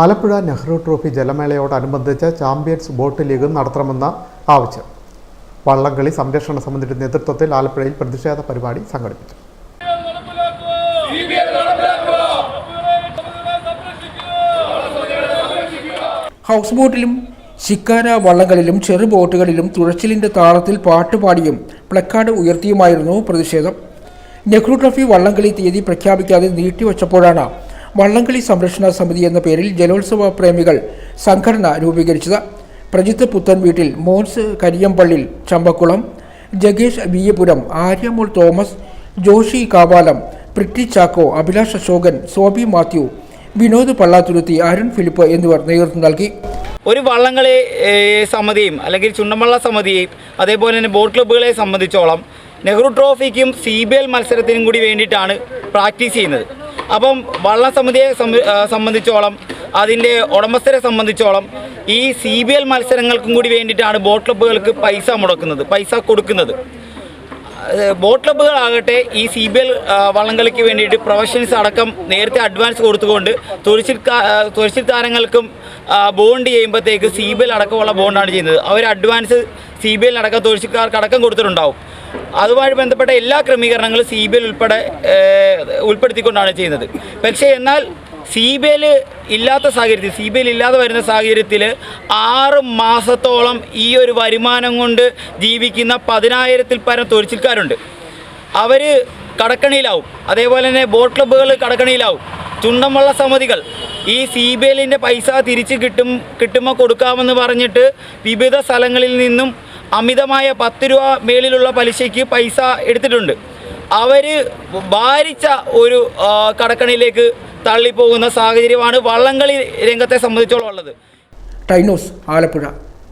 Alappuzha Nehru trophy ജലമേളയോടനുബന്ധിച്ച് champions boat league നടത്തണമെന്ന ആവശ്യം. വള്ളംകളി സംരക്ഷണ സമിതിയുടെ നേതൃത്വത്തിൽ ആലപ്പുഴയിൽ പ്രതിഷേധ പരിപാടി സംഘടിപ്പിച്ചു. ഹൗസ് ബോട്ടിലും ശിക്കാര വള്ളങ്ങളിലും ചെറു ബോട്ടുകളിലും തുഴച്ചിലിന്റെ താളത്തിൽ പാട്ടുപാടിയും പ്ലക്കാർഡ് ഉയർത്തിയുമായിരുന്നു പ്രതിഷേധം. നെഹ്റു ട്രോഫി വള്ളംകളി തീയതി പ്രഖ്യാപിക്കാതെ നീട്ടിവച്ചപ്പോഴാണ് വള്ളംകളി സംരക്ഷണ സമിതി എന്ന പേരിൽ ജലോത്സവ പ്രേമികൾ സംഘടന രൂപീകരിച്ചത്. പ്രജിത്ത് പുത്തൻ വീട്ടിൽ മോൻസ് കരിയമ്പള്ളിൽ ചമ്പക്കുളം ജഗേഷ് വിയപുരം ആര്യമോൾ തോമസ് ജോഷി കാവാലം പ്രിറ്റി ചാക്കോ അഭിലാഷ് അശോകൻ സോബി മാത്യു വിനോദ് പള്ളാത്തുരുത്തി അരുൺ ഫിലിപ്പ് എന്നിവർ നേതൃത്വം നൽകി. ഒരു വള്ളംകളി സമിതിയും അല്ലെങ്കിൽ ചുണ്ടൻവള്ള സമിതിയും അതേപോലെ തന്നെ ബോട്ട് ക്ലബ്ബുകളെ സംബന്ധിച്ചോളം നെഹ്റു ട്രോഫിക്കും സി ബി എൽ മത്സരത്തിനും കൂടി വേണ്ടിയിട്ടാണ് പ്രാക്ടീസ് ചെയ്യുന്നത്. അപ്പം വള്ള സമിതിയെ സംബന്ധിച്ചോളം അതിന്റെ ഉടമസ്ഥരെ സംബന്ധിച്ചോളം ഈ സി ബി എൽ മത്സരങ്ങൾക്കും കൂടി വേണ്ടിയിട്ടാണ് ബോട്ട് ക്ലബ്ബുകൾക്ക് പൈസ മുടക്കുന്നത് പൈസ കൊടുക്കുന്നത്. ബോട്ട് ക്ലബ്ബുകളാകട്ടെ ഈ സി ബി എൽ വള്ളംകളിക്ക് വേണ്ടിയിട്ട് പ്രൊഫഷൻസ് അടക്കം നേരത്തെ അഡ്വാൻസ് കൊടുത്തുകൊണ്ട് തുഴച്ചിൽ തുഴച്ചിൽ താരങ്ങൾക്കും ബോണ്ട് ചെയ്യുമ്പോഴത്തേക്ക് സി ബി എൽ അടക്കമുള്ള ബോണ്ടാണ് ചെയ്യുന്നത്. അവർ അഡ്വാൻസ് സി ബി എൽ അടക്കം തുഴച്ചിൽക്കാർക്ക് അടക്കം കൊടുത്തിട്ടുണ്ടാവും. അതുമായി ബന്ധപ്പെട്ട എല്ലാ ക്രമീകരണങ്ങളും സി ബി എൽ ഉൾപ്പെടെ ഉൾപ്പെടുത്തിക്കൊണ്ടാണ് ചെയ്യുന്നത്. പക്ഷേ എന്നാൽ സി ബി എൽ ഇല്ലാത്ത സാഹചര്യത്തിൽ സി ബി എൽ ഇല്ലാതെ വരുന്ന സാഹചര്യത്തിൽ ആറ് മാസത്തോളം ഈ ഒരു വരുമാനം കൊണ്ട് ജീവിക്കുന്ന പതിനായിരത്തിൽ പരം തൊഴിച്ചിൽക്കാരുണ്ട് അവർ കടക്കണിയിലാവും. അതേപോലെ തന്നെ ബോട്ട് ക്ലബ്ബുകൾ കടക്കണിയിലാവും. ചുണ്ടൻവള്ള സമിതികൾ. ഈ സി ബി എല്ലിന്റെ പൈസ തിരിച്ച് കിട്ടും കിട്ടുമ്പോൾ കൊടുക്കാമെന്ന് പറഞ്ഞിട്ട് വിവിധ സ്ഥലങ്ങളിൽ നിന്നും അമിതമായ പത്ത് രൂപ മേളിലുള്ള പലിശയ്ക്ക് പൈസ എടുത്തിട്ടുണ്ട്. അവർ ഭാരിച്ച ഒരു കടക്കണിലേക്ക് തള്ളിപ്പോകുന്ന സാഹചര്യമാണ് വള്ളംകളി രംഗത്തെ സംബന്ധിച്ചോളം ഉള്ളത്. ടൈനോസ് ആലപ്പുഴ.